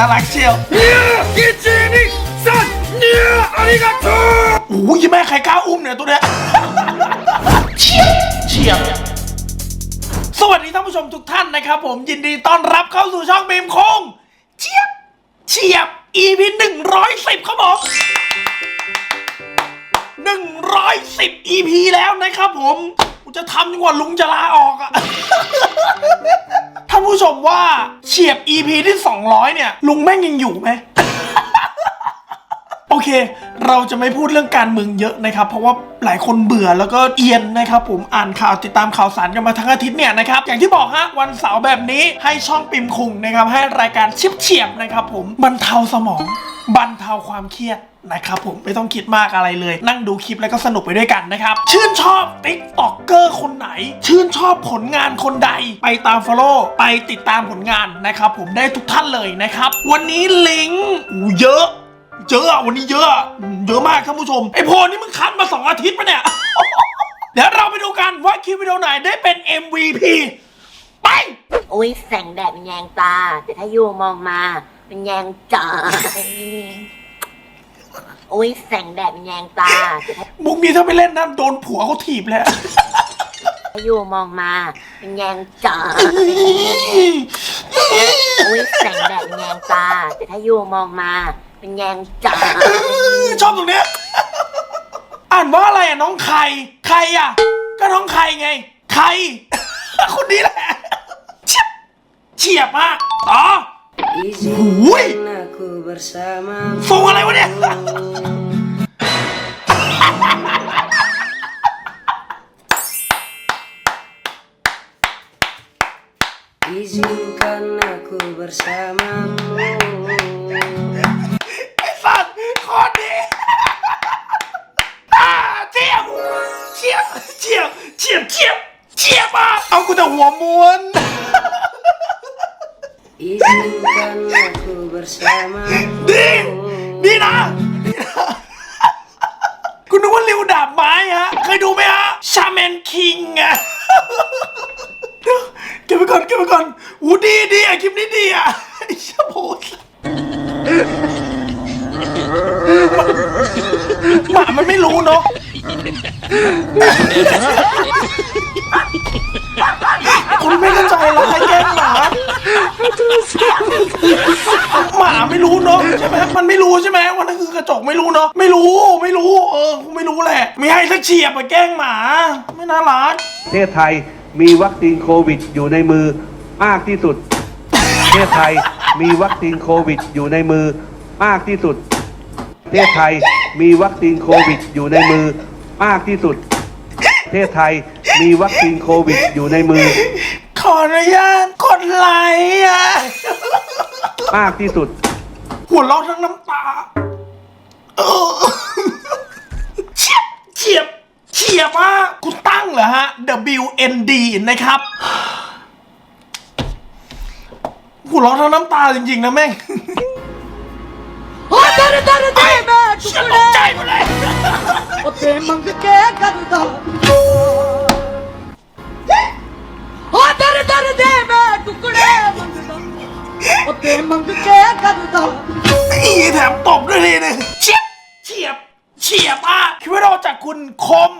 น่ารักเชียวเนี่ยกิจินิสันเนี่ยอาริกาโตโอ้ยแม่ใครกล้าอุ้มเนี่ยตัวเนี้ยเชียบเชียบสวัสดีท่านผู้ชมทุกท่านนะครับผมยินดีต้อนรับเข้าสู่ช่องเมมคงเชียบเชียบ EP 110ครับผม110 EP แล้วนะครับผม กูจะทำจนกว่าลุงจะลาออกอะ ท่านผู้ชมว่าเฉียบ EP ที่ 200 เนี่ย ลุงแม่งยังอยู่ไหม โอเค เราจะไม่พูดเรื่องการเมืองเยอะนะครับ เพราะว่าหลายคนเบื่อแล้วก็เอียนนะครับ ผมอ่านข่าวติดตามข่าวสารกันมาทั้งอาทิตย์เนี่ยนะครับ อย่างที่บอกฮะวันเสาร์แบบนี้ให้ช่องปิมคุงนะครับ ให้รายการชิบเฉียบนะครับ ผมบรรเทาสมอง บรรเทาความเครียดนะครับผมไม่ต้องคิดมากอะไรเลย นั่งดูคลิปแล้วก็สนุกไปด้วยกันนะครับ ชื่นชอบติ๊กต็อกเกอร์คนไหน ชื่นชอบผลงานคนใด ไปตาม follow ไปติดตามผลงานนะครับผมได้ทุกท่านเลยนะครับ วันนี้ลิงก์อู้เยอะ เยอะวันนี้เยอะ เยอะมากท่านผู้ชมไอโพนี่มึงคัดมาสองอาทิตย์ปะเนี่ย เดี๋ยวเราไปดูกันว่าคลิปวิดีโอไหนได้เป็น MVP ไป อุ้ยแสงแดดเป็นแยงตา แต่ถ้ายูมองมา เป็นแยงจ่าอุ้ยแสงแดดเป็นแยงตา แต่ถ้ามุกนี้ถ้าไปเล่นนั่นโดนผัวเขาถีบแล้วยูมองมาเป็นแยงจ่าอุ้ยแสงแดดเป็นแยงตาแต่ถ้ายูมองมาเป็นแยงจ่าชอบตรงเนี้ยอ่านว่าอะไรอะน้องใคร ใครอะ ก็น้องใครไง ใคร คนนี้แหละ เฉียบเฉียบมาก ต่อ Izinkan aku bersama ส่งอะไรวะเนี่ย Izinkan aku bersamamu bersamamu ดีดีนะคุณนึกว่าริวดาบไม้ฮะ เคยดูไหมฮะ ชาแมนคิงอะเก็บไปก่อนเก็บไปก่อนอูดีดีอะคลิปนี้ดีอะไอ้เชี่ยโพสหมามันไม่รู้เนาะคุณไม่เข้าใจเหรอใครแกล้งหมา หมาไม่รู้เนาะใช่ไหมมันไม่รู้ใช่ไหมว่านั่นคือกระจกไม่รู้เนาะไม่รู้ไม่รู้ เออกูไม่รู้แหละไม่ให้สักเฉียบไปแกล้งหมา ไม่น่ารักประเทศไทยมีวัคซีนโควิดอยู่ในมือมากที่สุด ประเทศไทยมีวัคซีนโควิดอยู่ในมือมากที่สุด ประเทศไทยมีวัคซีนโควิดอยู่ในมือมากที่สุด ประเทศไทยมีวัคซีนโควิดอยู่ในมือ ออนุญาตกดไลค์อ่ะ มากที่สุด หัวเราะทั้งน้ำตาเออเฉียบเฉียบเฉียบมากคุณตั้งเหรอฮะ WND นะครับ หัวเราะทั้งน้ำตาจริงๆนะแม่ง おてるてるてめ เชี่ยตกใจหมดเลย おてまんがけかるだ ਦਰ ਦਰ ਦੇ ਮੈਂ ਟੁਕੜੇ ਮੰਗਦਾ ਉਹ ਤੇ ਮੰਗ ਕੇ ਕਰਦਾ นี่แถมตบด้วยทีนึงเฉียบเฉียบเฉียบอะคลิปวิดีโอจากคุณคม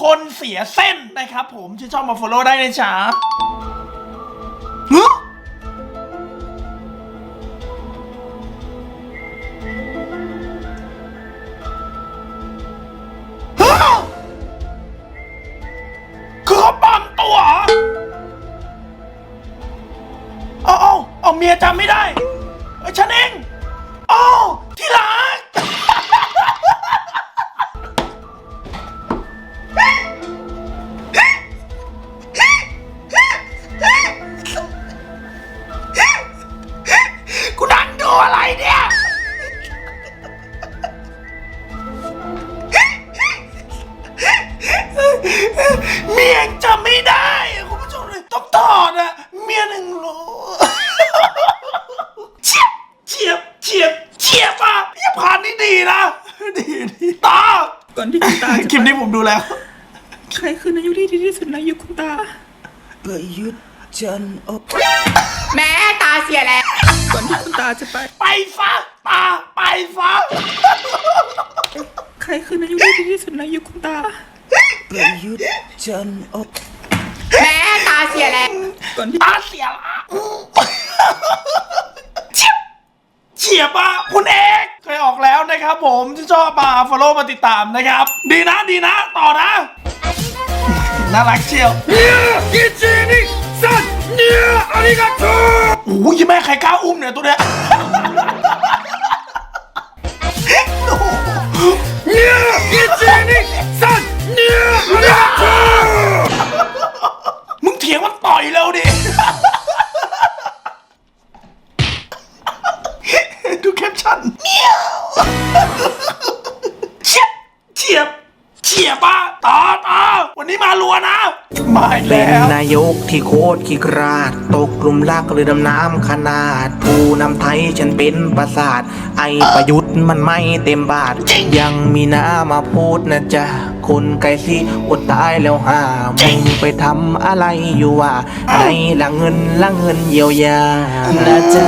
คนเสียเส้นนะครับผมชื่นชอบมาฟโลได้นะจ๊ ประยุทธ์จันทร์โอแม่ตาเสียแล้วก่อนที่คุณตาจะไป ไปซะตาไปซะใครคือนายกที่ดีที่สุดในยุคคุณตา ประยุทธ์จันทร์ออกแม่ตาเสียแล้วก่อนที่ตาเสียละเฉียบเฉียบอะคุณเอกเคยออกแล้วนะครับผมที่ชอบมา follow มาติดตามนะครับ ดีนะดีนะ ต่อนะ น่ารักเชียว ซันเนี่ยอาริกาโตโอ้ยแม่ใครกล้าอุ้มเนี่ยตัวเนี้ยเนี่ยอิจินิซันเนี่ยอาริกาโต มาอีกเป็นแล้วนายกที่โคตรขี้กราด ตกกลุ่มลากเรือดำน้ำขนาด ผู้นำไทยฉันเป็นประสาท ไอประยุทธ์มันไม่เต็มบาท ยังมีหน้ามาพูดนะจ๊ะ คนไกลสิอดตายแล้วห่ามึงไปทำอะไรอยู่วะในละเงินละเงินเยียวยานะจ๊ะ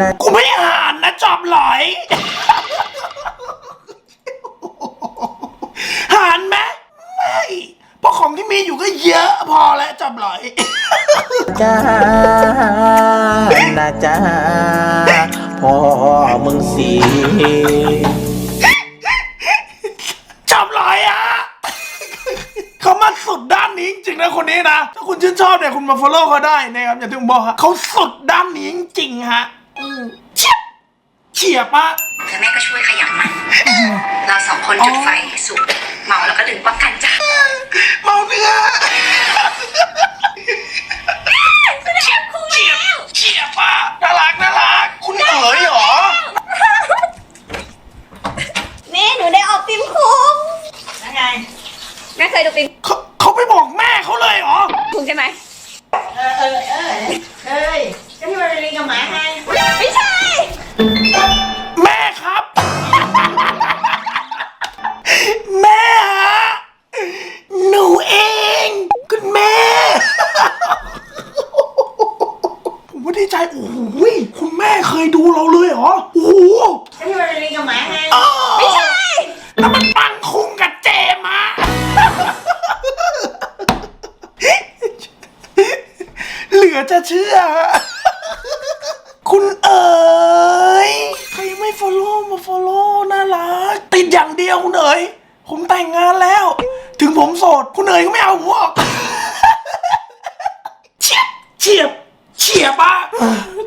นะกูไม่อ่านนะจอบหลอย หานไหมไม่เพราะของที่ มีอยู่ก็เยอะพอแล้วจอบหลอยจ๊ะนะจ๊ะพ่อมึงสีจับเลยอะ เขามาสุดด้านนี้จริงๆนะคนนี้นะ ถ้าคุณชื่นชอบเนี่ยคุณมา follow เขาได้นะครับอย่างที่ผมบอกฮะเขาสุดด้านนี้จริงๆฮะอืมเฉียบเฉียบอะแล้วแม่ก็ช่วยขยับมัน เราสองคนจุดไฟสุก เมาแล้วก็ดึงป้องกันจ้ะเมาเนื้อเฉียบเฉียบเฉียบอะน่ารักน่ารัก คุณเอ๋ยเหรอแม่หนูได้ออกฟิล์มคุ้มยังไงแม่เคยดูฟิล์มเขาเขาไปบอกแม่เขาเลยเหรอ คุ้มใช่ไหมเออเออเออเฮ้ยก็ที่มันเรียนกับหมาไงไม่ใช่ แม่ครับ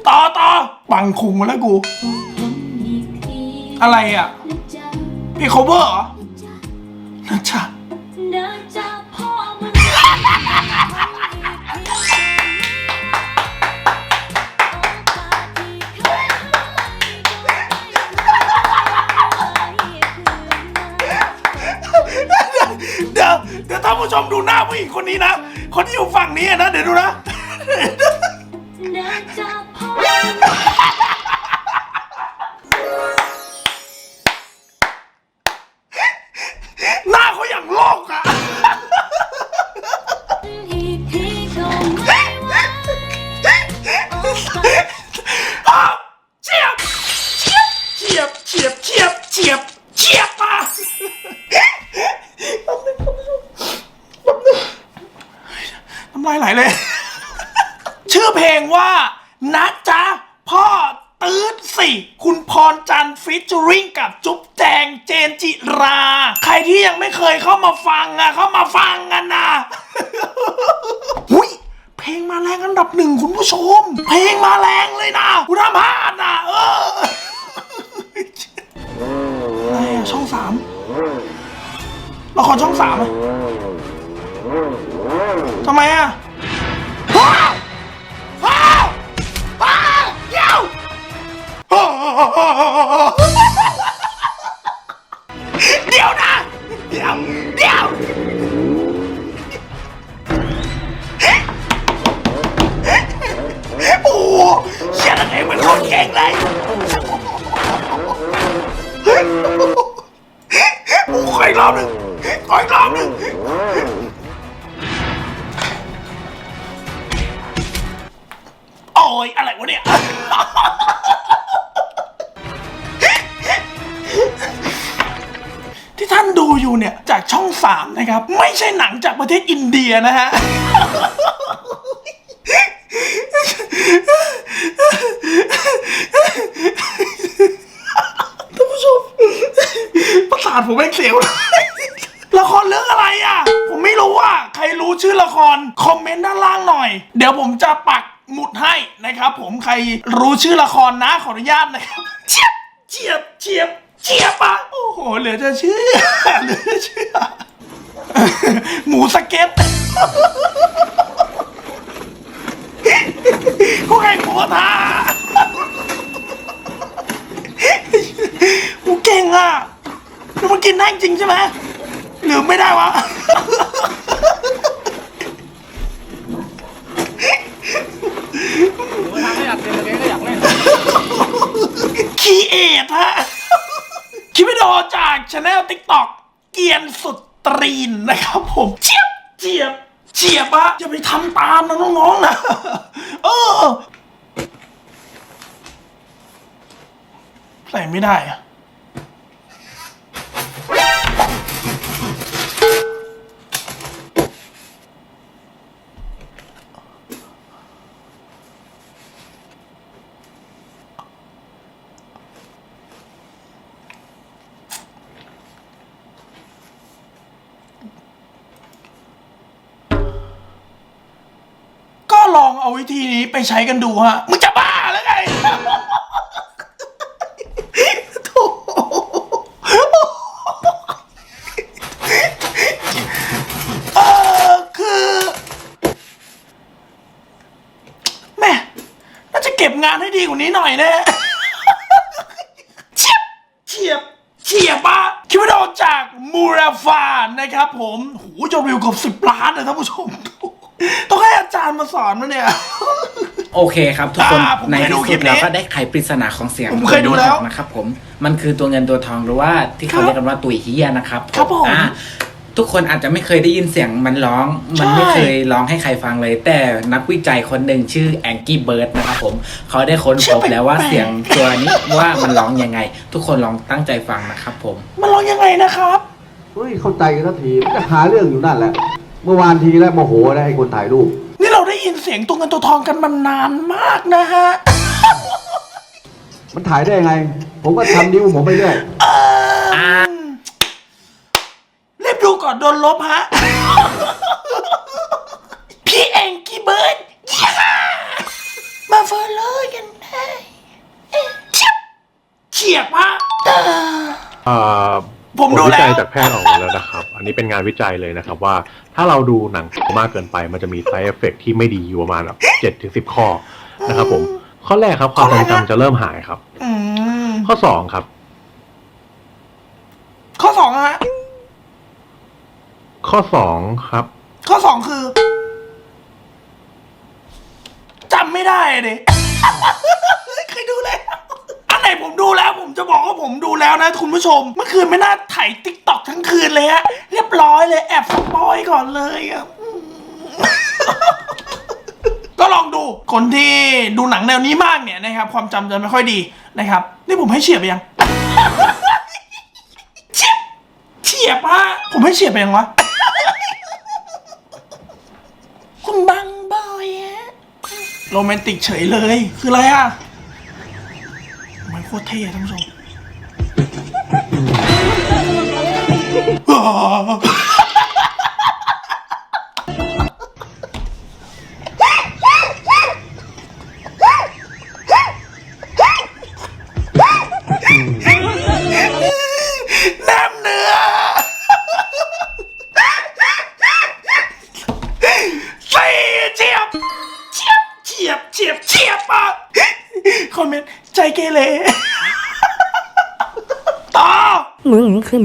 ต่อต่อปังคุงมาแล้วกู อะไรอะเพลง cover เหรอนะจ๊ะเดี๋ยวเดี๋ยวท่านผู้ชมดูหน้าผู้หญิงคนนี้นะ คนที่อยู่ฝั่งนี้นะ เดี๋ยวดูนะ Nectar Park. ฟิชเจอริงกับจุ๊บแจงเจนจิรา ใครที่ยังไม่เคยเข้ามาฟังอะเข้ามาฟังกันนะหุยเพลงมาแรงอันดับหนึ่งคุณผู้ชม เพลงมาแรงเลยนะคุณพาดนะเอออะไรอะช่องสามละครช่องสามอะทำไมอะ เดี๋ยวนะ เดี๋ยว เดี๋ยว โอ้เชี่ยนั่นเองมันคนเก่งเลยโอ้ขออีกรอบหนึ่งขออีกรอบหนึ่งโอ้ยอะไรวะเนี่ย ที่ท่านดูอยู่เนี่ยจากช่องสามนะครับ ไม่ใช่หนังจากประเทศอินเดียนะฮะท่านผู้ชมประสาทผมแม่งเสียวละครเรื่องอะไรอะ ผมไม่รู้อะ ใครรู้ชื่อละคร คอมเมนต์ด้านล่างหน่อย เดี๋ยวผมจะปักหมุดให้นะครับ ผมใครรู้ชื่อละครนะขออนุญาตนะครับเจี๊ยบเจี๊ยบเจี๊ยบเจี๊ยบอะ เหลือจะเชื่อเหลือจะเชื่อ หมูสเก็ตพวกไอ้หมูกระทากูเก่งอะแล้วมันกินได้จริงใช่ไหมหรือไม่ได้วะคีเอทฮะ คลิปวิดีโอจากช anel TikTok เกี ยนสุดตรีนนะครับผมเจี๊ยบเจี๊ยบเจี๊ยบอะอย่าไปทำตามนะน้องๆนะเออใส่ไม่ได้อะ เอาวิธีนี้ไปใช้กันดูฮะ มึงจะบ้าแล้วไงโถเออคือแม่น่าจะเก็บงานให้ดีกว่านี้หน่อยนะเฉียบเฉียบเฉียบอะคลิปวิดีโอจากมูราฟานะครับผมโหยอดวิวเกือบสิบล้านเลยท่านผู้ชมาจารย์มาสอนมาเนี่ย โอเคครับทุกคนอ่าผมในเคยดูที่คลิสุปดนี้เราก็ได้ไขปริศนาของเสียงผมเคยดูแล้วตัวนี้ออกนะครับผมมันคือตัวเงินตัวทองหรือว่าที่เขาเรียกกันว่าตุยเฮียนะครับครับผมอ่าทุกคนอาจจะไม่เคยได้ยินเสียงมันร้อง มันไม่ใช่ เคยร้องให้ใครฟังเลย แต่นักวิจัยคนหนึ่งชื่อแองกี้เบิร์ดนะครับผมเขาได้ค้นพบแล้วว่าเสียงตัวนี้ว่ามันร้องยังไง ทุกคนลองตั้งใจฟังนะครับผม มันลองยังไงนะครับ เฮ้ยเข้าใจกันสักทีมันจะหาเรื่องอยู่นั่นแหละ เมื่อวานทีแล้วโมโหได้ให้คนถ่ายรูปนี่เรา ได้ยินเสียงตัวเงินตัวทองกันมานานมากนะฮะ มันถ่ายได้ยังไง ผมก็ทำนิ้วผมไปเรื่อยเออรีบดูก่อนโดนลบฮะ พี่แองกี้เบิร์ดย่ามาเฟอร์เลยกันได้เอ๊ะเฉียบเฉียบฮะ เออเอ่อ ผมดูผลวิจัยแล้วจากแพทย์ออกมาแล้วนะครับ อันนี้เป็นงานวิจัยเลยนะครับว่าถ้าเราดูหนังมากเกินไป มันจะมี side effect ที่ไม่ดีอยู่ประมาณแบบเจ็ดถึงสิบข้อนะครับผม ข้อแรกครับความทรงจำจะเริ่มหายครับ อืมข้อสองครับ ข้อสองฮะ ข้อสองครับ ข้อสองคือจำไม่ได้อะดิ เคยดูแล้วอันไหน ผมดูแล้วผมจะบอกว่าผมดูแล้วนะคุณผู้ชม เมื่อคืนไม่น่าถ่ายติ๊กต็อกทั้งคืนเลยฮะเรียบร้อยเลยแอบสปอยก่อนเลยอะก็ลองดูคนที่ดูหนังแนวนี้มากเนี่ยนะครับ ความจำจะไม่ค่อยดีนะครับ นี่ผมให้เฉียบไปยังเฉียบเฉียบฮะผมให้เฉียบไปยังวะคุณบังบอยฮะโรแมนติกเฉยเลย คืออะไรอะ โคตรเท่ท่านผู้ชม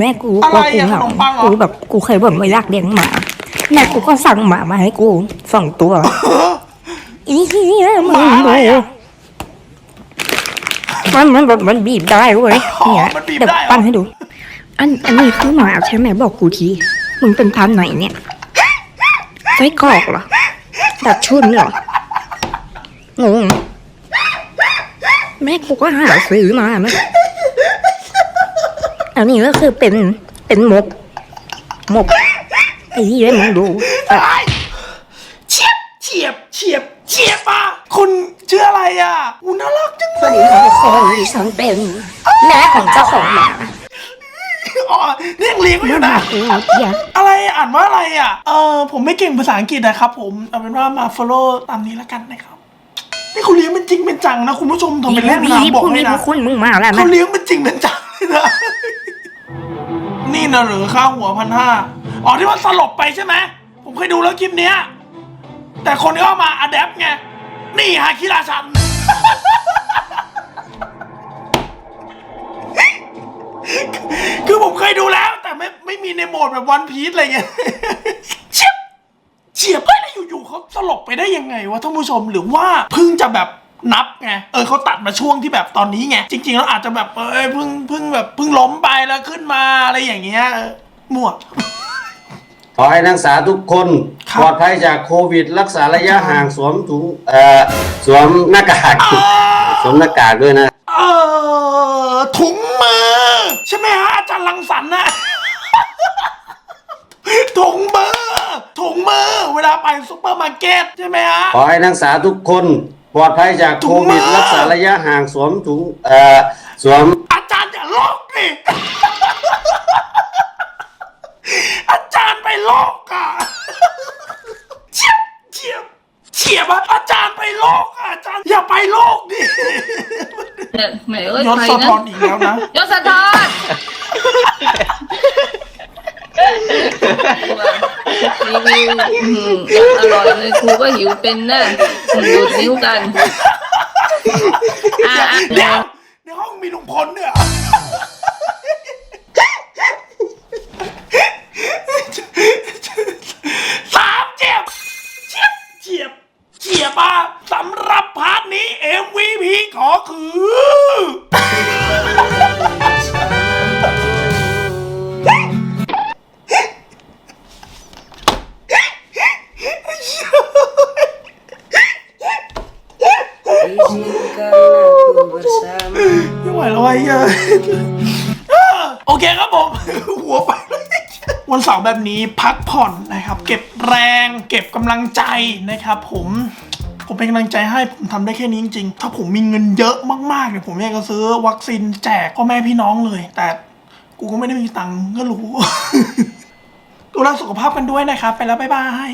แม่กูอะไรกูอะเหงาขนมปังเหรอกูแบบกูเคยบ่นว่าอยากเลี้ยงหมาแม่กูก็สั่งหมามาให้กูสองตัวอีเหี้ยมึงหมาอะไรดูอะมันมันแบบมันบีบได้เว้ยอ๋อเนี่ยมันบีบเดี๋ยวได้เหรอปั้นให้ดู อันอันนี้คือหมาใช่ไหมบอกกูทีมึงเป็นพันธุ์ไหนเนี่ยไส้กรอกเหรอดัดชุนเหรองงแม่กูก็หาซื้อมาแม่ อันนี้ก็คือเป็นเป็นหมกหมกไอ้ที่ให้มึงดูอะเฉียบเฉียบเฉียบเฉียบอะคุณชื่ออะไรอะอูน่ารักจังสเลวัสยดีค่ะทุกคนดิฉันเป็นแม่ของเจ้าของหมาอ๋อนี่ยังเลี้ยงอยู่นะอืมอย่าอะไรอ่านว่าอะไรอะเออผมไม่เก่งภาษาอังกฤษนะครับผมเอาเป็นว่ามา follow ตามนี้แล้วกันนะครับนี่เขาเลี้ยงเป็นจริงเป็นจังนะคุณผู้ชมทำเป็นเล่นมีนะบอกพวกให้นี้พนะวกคุณมึงมาแล้วนะเขาเลี้ยงเป็นจริงเป็นจังเลยนะ นี่นะหรือค่าหัวพันห้าอ๋อที่ว่าสลบไปใช่ไหม ผมเคยดูแล้วคลิปเนี้ย แต่คนก็เอามาอัดแอปไง นี่ฮะคิราชัน คือผมเคยดูแล้ว แต่ไม่ไม่มีในโหมดแบบวันพีซอะไรเงี้ยเฉียบเฉียบเฮ้ยแล้วอยู่ๆเขาสลบไปได้ยังไงวะท่านผู้ชมหรือว่าเพิ่งจะแบบ นับไงเออเขาตัดมาช่วงที่แบบตอนนี้ไงจริงๆแล้วอาจจะแบบเออเพิ่งเพิ่งแบบเพิ่งล้มไปแล้วขึ้นมาอะไรอย่างเงี้ยเออมั่ว ขอให้นักศึกษาทุกคนครับ ปลอดภัยจากโควิด รักษาระยะห่างสวมถุงเอ่อสวมหน้ากากสวมหน้ากากด้วยนะ เออถุงมือ ใช่ไหมฮะอาจารย์ลังสรรค์นะถุงมือถุงมือ เวลาไปซุปเปอร์มาร์เก็ตใช่ไหมฮะ ขอให้นักศึกษาทุกคน ปลอดภัยจากโควิดถุงมือรักษาระยะห่างสวมถุงเอ่อสวมอาจารย์อย่าลอกดิอาจารย์ไปลอกอะเฉียบเฉียบเฉียบอะอาจารย์ไปลอกอะอาจารย์อย่าไปลอกดิแหมเอ้ยยศใครสะนะท้อนอีกแล้วนะ ยศสะท้อน รีวิวอืมอร่อยเลยครูก็หิวเป็นนะดูดนิ้วกัน อะอะ โอเคครับผม หัวไปเลยวันเสาร์แบบนี้พักผ่อนนะครับ เก็บแรง เก็บกำลังใจนะครับ ผมผมเป็นกำลังใจให้ผมทำได้แค่นี้จริงๆ ถ้าผมมีเงินเยอะมากๆเนี่ยผมอยากจะซื้อวัคซีนแจกพ่อแม่พี่น้องเลย แต่กูก็ไม่ได้มีตังค์ก็รู้ ดูแลสุขภาพกันด้วยนะครับ ไปแล้ว บ๊ายบาย